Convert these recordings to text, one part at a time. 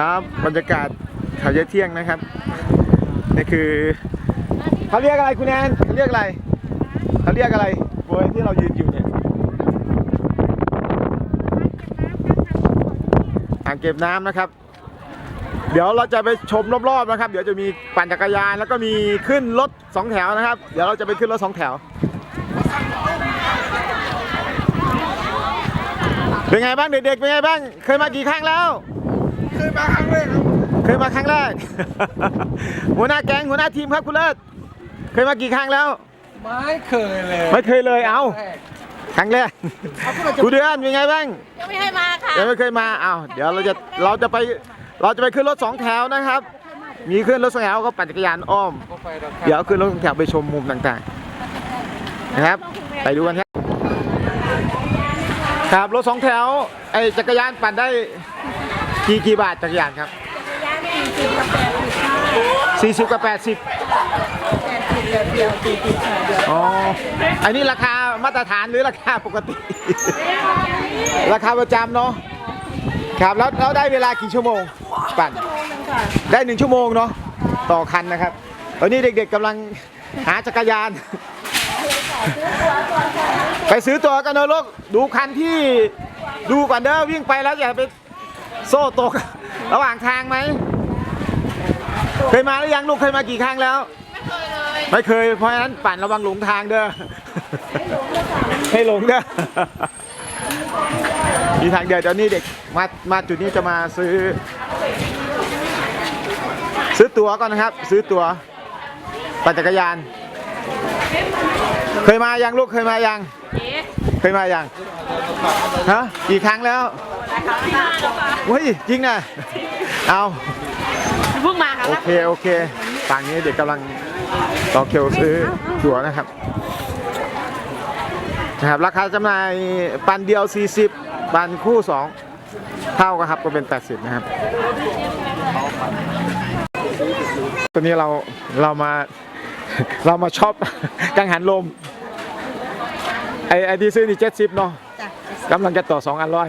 ครับบรรยากาศเขาเยอะเที่ยงนะครับนี่คือเขาเรียกอะไรคุณแอนเขาเรียกอะไรเขาเรียกอะไรบริเวณที่เรายืนอยู่เนี่ยอ่างเก็บน้ำนะครับ เดี๋ยวเราจะไปชมรอบๆนะครับ เดี๋ยวจะมีปั่นจักรยานแล้วก็มีขึ้นรถสองแถวนะครับ เดี๋ยวเราจะไปขึ้นรถสองแถวเป็นไงบ้างเด็กๆเป็นไงบ้าง เคยมากี่ครั้งแล้ว เคยมาครั้งแรกครับเคยมาครั้งแรก หัวหน้าแก๊งหัวหน้าทีมครับคุณเลิศเคยมากี่ครั้งแล้ว ไม่เคยเลยไม่เคยเลยเอาครั้งแรกกูเดือนเป็นไงบ้างยังไม่ให้มาค่ะยังไม่เคยมาเอาเดี๋ยวเราจะเราจะไปเราจะไปขึ้นรถสองแถวนะครับ มีขึ้นรถสองแถวก็ปั่นจักรยานอ้อมก็ไปแล้วเดี๋ยวขึ้นรถสองแถวไปชมมุมต่างๆ นะครับ ไปดูกันครับครับรถสองแถวไอ้จักรยานปั่นได้ กี่กี่บาทจักรยานครับสี่สิบกับแปดสิบอ๋ออันนี้ราคามาตรฐานหรือราคาปกติ ราคาประจำเนาะครับแล้วแล้วได้เวลากี่ชั่วโมงปั่นได้หนึ่งชั่วโมงเนาะต่อคันนะครับตอนนี้เด็กๆกำลังหาจักรยาน ไปซื้อตัวกันเนอะลูกดูคันที่ดูก่อนเด้อวิ่งไปแล้วอย่าไป โซ่ตก ระหว่างทางไหม เคยมาหรือยังลูกเคยมากี่ครั้งแล้วไม่เคย เพราะฉะนั้นปั่นระวังหลงทางเด้อ ให้หลงเด้อ มีทางเดียวเดี๋ยวนี้เด็กมามาจุดนี้จะมาซื้อ ซื้อตั๋วก่อนนะครับ ซื้อตั๋วปั่นจักรยาน เคยมายังลูกเคยมายัง เคยมายัง ฮะ กี่ครั้งแล้ว เฮ้ยจริงนะเอาเพิ่งมาค่ะโอเคโอเคฝั่งนี้เด็กกำลังต่อเคียวซื้อตั๋วนะครับนะครับราคาจำหน่ายปันเดียว 40ปันคู่ 2 เท่ากันครับก็เป็น 80 นะครับ ตอนนี้เราเรามาเรามาช็อปกังหันลมไอไอที่ซื้อนี่เจ็ดสิบเนาะจ้ะ กำลังจะต่อสองอันร้อย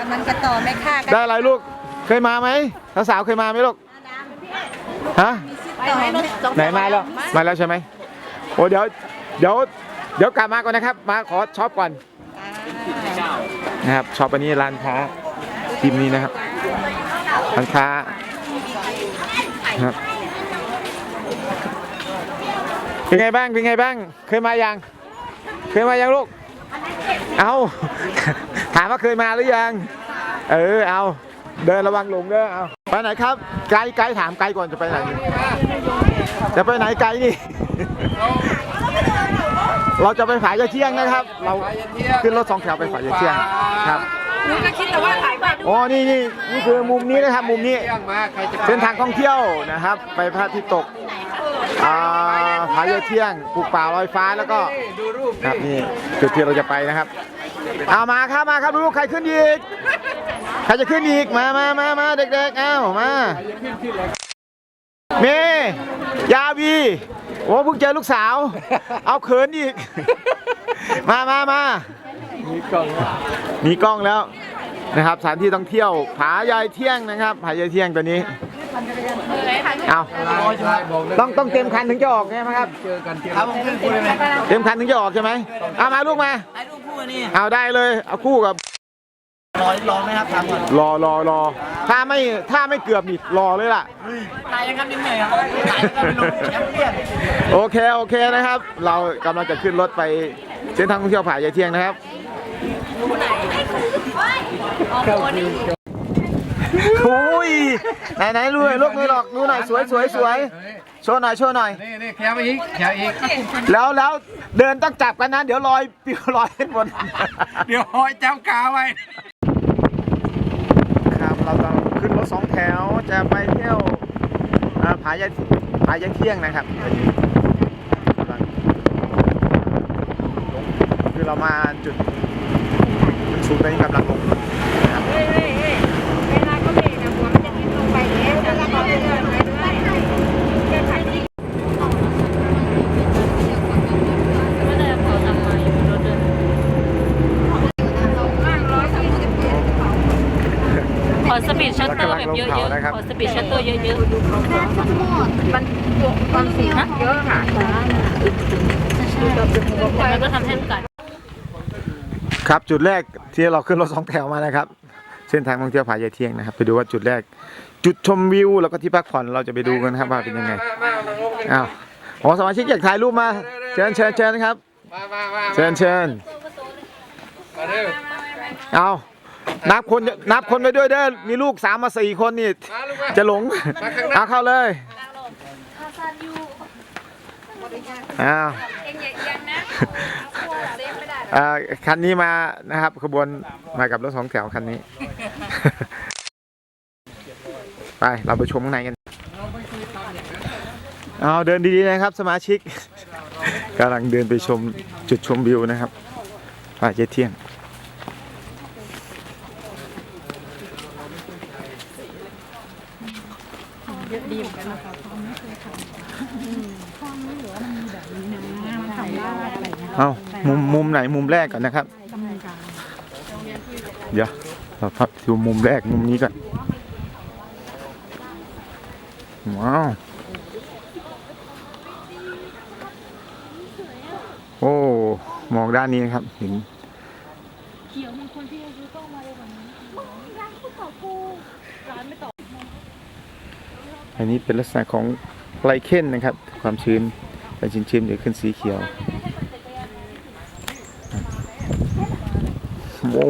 กำลังจะต่อไม่ค่ากันได้อะไรลูก เคยมาไหมสาวๆเคยมาไหมลูก ฮะ ต่อไม่ไหนมาแล้ว มาแล้วใช่ไหมโอ้เดี๋ยว เดี๋ยว เดี๋ยวกลับมาก่อนนะครับ มาขอช็อปก่อนนะครับ ช็อปอันนี้ร้านค้าทีมนี้นะครับ ร้านค้านะครับเป็นไงบ้าง เป็นไงบ้าง เคยมายัง เคยมายังลูก เอาถามว่าเคยมาหรือยัง เออเอา เดินระวังหลงเด้อเอาไปไหนครับ ไกด์ไกด์ถามไกด์ก่อนจะไปไหน จะไปไหนไกด์นี่ เราจะไปฝายยาเที่ยงนะครับ เราขึ้นรถสองแถวไปฝายยาเที่ยงครับหนูก็คิดแต่ว่าถ่ายภาพอ๋อ นี่นี่นี่คือมุมนี้นะครับ มุมนี้เที่ยงมาใครจะเส้นทางท่องเที่ยวนะครับ ไปพระอาทิตย์ตก อ่าผายายเที่ยงปลูกป่าลอยฟ้าแล้วก็ดูรูปครับนี่จุดที่เราจะไปนะครับเอามาครับมาครับลูกใครขึ้นอีกใครจะขึ้นอีกมามามามาเด็กๆเอามาเมยาวีโอ้เพิ่งเจอลูกสาว เอาเขินอีก มามามามีกล่องมีกล้องแล้วนะครับสถานที่ท่องเที่ยวผายายเที่ยงนะครับผายายเที่ยงตัวนี้ เอาต้องต้องเต็มคันถึงจะออกใช่ไหมครับ เจอกันเที่ยงครับผมขึ้นคุณเลยไหมเต็มคันถึงจะออกใช่ไหมเอามาลูกมาไอ้ลูกคู่นี่เอาได้เลยเอาคู่กับรอรอไหมครับถามก่อนรอรอรอถ้าไม่ถ้าไม่เกือบนี่รอเลยล่ะตายยังครับยังเหนื่อยครับตายยังครับเป็นลมแชมเปี้ยนโอเคโอเคนะครับ เรากำลังจะขึ้นรถไปเส้นทางท่องเที่ยวผายายเที่ยงนะครับโอ้ยไหนไหนดูหน่อยลูกมือหลอกดูหน่อยสวยสวยสวยโชว์หน่อยโชว์หน่อย นี่นี่แถวอีกแถวอีก แล้วแล้วเดินต้องจับกันนะ เดี๋ยวลอยปิวลอยขึ้นบน เดี๋ยวหอยเจ้ากาไว้ ครับเราต้องขึ้นรถสองแถวจะไปเที่ยวอ่าผายายผายายเที่ยงนะครับวันนี้กำลังลงคือเรามาจุดมันสูงตอนนี้กำลังลงนะครับ ขอทำไมรถเดินข้างร้อยสามสิบขอสปีดชัตเตอร์แบบเยอะเขานรับๆขอสปีดชัตเตอร์เยอะมันความสี่ยงเยอะค่ะๆแล้วก็ทำให้กัดครับจุดแรกที่เราขึ้นรถสองแถวมานะครับ เส้นทางท่องเที่ยวผายายเที่ยงนะครับ ไปดูว่าจุดแรก จุดชมวิวแล้วก็ที่พักผ่อนเราจะไปดูกันนะครับว่าเป็นยังไงอ้าวอ๋อสมาชิกอยากถ่ายรูปมาเชิญเชิญเชิญครับมามามาเชิญเชิญมาเร็วเอานับคนนับคนไปด้วยเด้อมีลูกสามมาสี่คนนี่มาลูกมาจะหลงมาข้างหน้าเอาเข้าเลยอ้าวเอ็งอย่าเอียงนะเซฟไม่ได้อ่าคันนี้มานะครับขบวนมากับรถสองแถวคันนี้ ไป เราไปชมข้างในกัน เอาเดินดีๆนะครับ สมาชิกกำลังเดินไปชมจุดชมวิวนะครับป่าเจเที่ยงเอามุมมุมไหนมุมแรกก่อนนะครับ เดี๋ยวเราพักดูมุมแรกมุมนี้ก่อน ว้าว โอ้ มองด้านนี้นะครับเห็นเขียวมันคนที่ซื้อกล้องมาเลยกว่านี้ร้านคู่ต่อกูร้านไม่ต่ออันนี้เป็นลักษณะของไลเค้นนะครับ ความชื้นไปชื้นๆเดี๋ยวขึ้นสีเขียวโอ้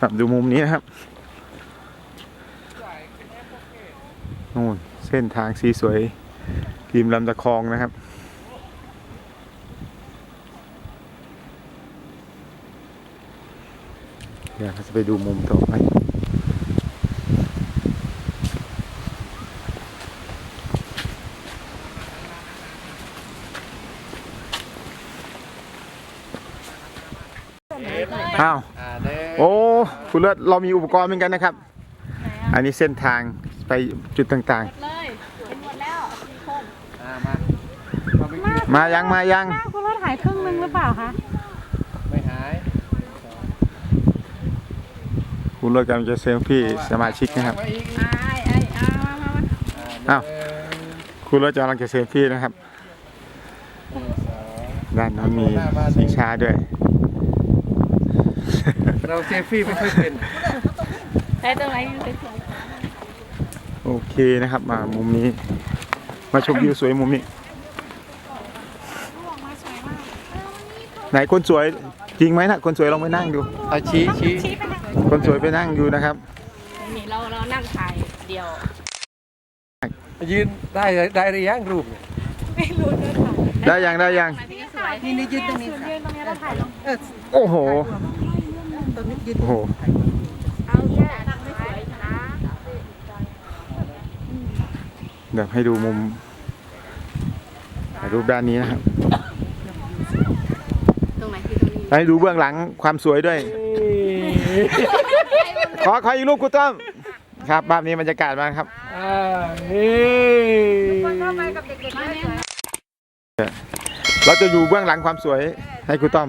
ครับดูมุมนี้นะครับนู่น เส้นทางสีสวยริมลำตะคองนะครับ เดี๋ยวเราจะไปดูมุมต่อไปอ้าวโอ้คุณเลิศเรามีอุปกรณ์เหมือนกันนะครับ อันนี้เส้นทางไปจุดต่าง อ่ามามาไปกินๆมายังมายังคุณรถหายครึ่งนึงหรือเปล่าคะ ไม่หายคุณเลิศกำลังจะเซลฟี่สมาชิกนะครับมาอีกไอ้ไอ้เอามามามาอ้าว คุณเลิศกำลังจะเซลฟี่นะครับด้านนั้นมีสิงช้าด้วย เราเซฟฟี่ไม่ค่อยเป็นใช้ตรงไหนเป็นสวยโอเคนะครับมามุมนี้ มาชมวิวสวยมุมนี้ ไหนคนสวยจริงไหมนะคนสวยลองไปนั่งดู เอาชี้ชี้คนสวยไปนั่งอยู่นะครับ นี่เราเรานั่งถ่ายเดียว ยืนได้ได้หรือยังรูปเนี่ยได้ยังได้ยังสวยนี่นี่ยืนตรงนี้ยืนตรงนี้แล้วถ่ายลงโอ้โห ตรงนี้ยืนโอ้โห เอาแค่ทำไม่สวยนะ เดี๋ยวให้ดูมุม ถ่ายรูปด้านนี้นะครับตรงไหนคือตรงนี้ให้ดูเบื้องหลังความสวยด้วย ขอขออีกรูปคุณต้อมครับภาพนี้บรรยากาศมาครับอ่าเฮ้ยคนเข้าไปกับเด็กๆด้วยสวยเราจะอยู่เบื้องหลังความสวยให้คุณต้อม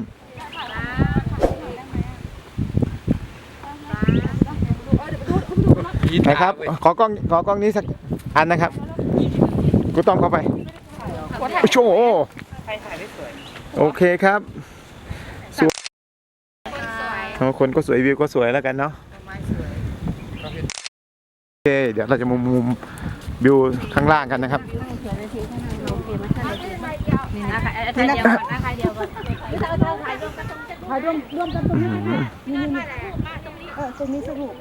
นะครับ ขอกล้องขอกล้องนี้สักอันนะครับคุณต้อมเข้าไป โอ้โหโอเคครับสวยโอ้คนก็สวยวิวก็สวยแล้วกันเนาะโอเคเดี๋ยวเราจะมุมมุมวิวข้างล่างกันนะครับนะคะถ่ายเดียวก่อนนะคะเดียวก่อนถ่ายร่วมร่วมกันตรงนี้ค่ะนี่นี่เออตรงนี้สรุป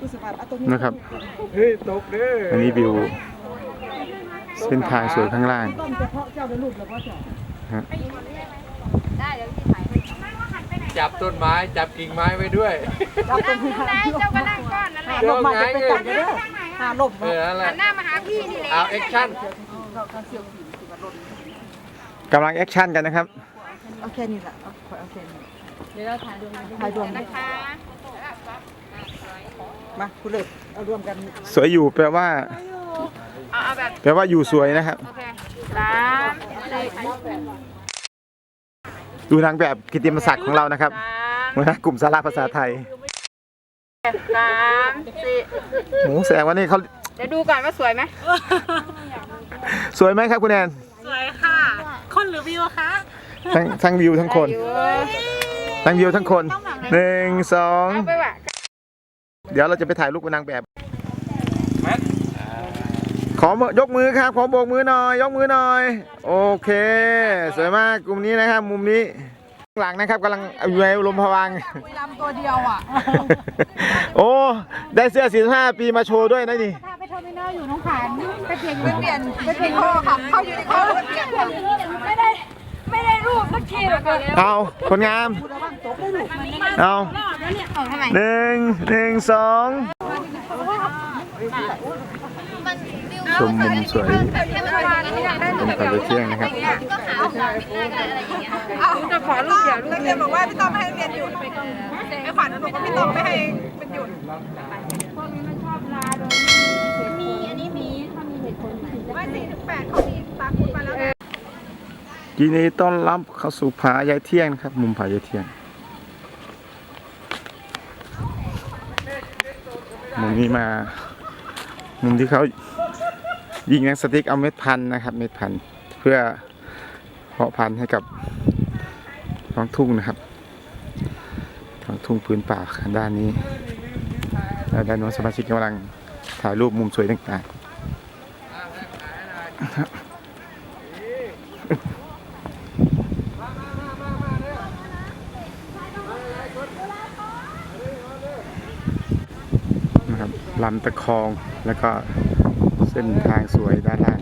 รู้สึกว่าเอาตรงนี้นะครับเฮ้ยตกเด้ออันนี้วิว เส้นทางสวยข้างล่างต้องเฉพาะเจ้าเป็นรูปแล้วก็จะได้เดี๋ยวพี่ถ่ายให้จับต้นไม้จับกิ่งไม้ไว้ด้วยเอาตรงนี้ค่ะเจ้าก็นั่งก้อนนั่นแหละลบมาจะไปตัดเด้อหาลบเออนั่นแหละหน้ามาหาพี่นี่แหละเอาแอคชั่นกำลังแอคชั่นกันนะครับเอาแค่นี้แหละเอาเอาแค่นี้เดี๋ยวเราถ่ายรวมกันถ่ายรวมนะคะมาคุณเลยเอารวมกัน สวยอยู่แปลว่า เอาเอาแบบแปลว่าอยู่สวยนะครับ โอเคสามสี่ดูนางแบบกิตติมศักดิ์ของเรานะครับสามหัวหน้ากลุ่มสาราภาษาไทยสามสี่โอ้แสดงว่านี่เขาเดี๋ยวดูก่อนว่าสวยไหมสวยไหมครับคุณแอนสวยค่ะ คนหรือวิวคะทั้งทั้งวิวทั้งคน อยู่ทั้งวิวทั้งคนหนึ่งสองเอาไปว่ะ เดี๋ยวเราจะไปถ่ายรูปกับนางแบบข อมือยกมือครับ ขอโบกมือหน่อย ยกมือหน่อย โอเค สวยมากกลุ่มนี้นะครับ มุมนี้ข้างหลังนะครับกำลังอยู่ในลมพวังค์คุยลำตัวเดียวอะ โอ้ ได้เสื้อ 45 ปีมาโชว์ด้วยนะนี่ถ้าไปเทอร์มินอลอยู่น้องขานไปเปลี่ยนไปเปลี่ยนไปเปลี่ยนข้อค่ะเข้าอยู่ในข้อเปลี่ยนไม่ได้ไม่ได้รูปสักทีหรอกเลยเอาคนงามเอาของทำไมหนึ่งหนึ่งสอง ชมมุมสวยชมกันไปเที่ยงนะครับจะขอรูปเดียวรูปนักเรียนบอกว่าพี่ต้อมไม่ให้เรียนหยุดไอ้ขวัญบอกว่าพี่ต้อมไม่ให้เป็นหยุดมีอันนี้มีถ้ามีเหตุผลไม่สี่ถึงแปดเขามีตาคุณมาแล้วยินดีต้อนรับเข้าสู่ผายายเที่ยงนะครับ มุมผายายเที่ยงมุมนี้มา มุมที่เขายิงหนังสติ๊กเอาเม็ดพันธุ์นะครับ เม็ดพันธุ์เพื่อเพาะพันธุ์ให้กับท้องทุ่งนะครับท้องทุ่งพื้นป่าด้านนี้แล้วด้านโน้นสมาชิกกำลังถ่ายรูปมุมสวยต่างๆนะครับ ลำตะคองแล้วก็เส้นทางสวยด้านล่าง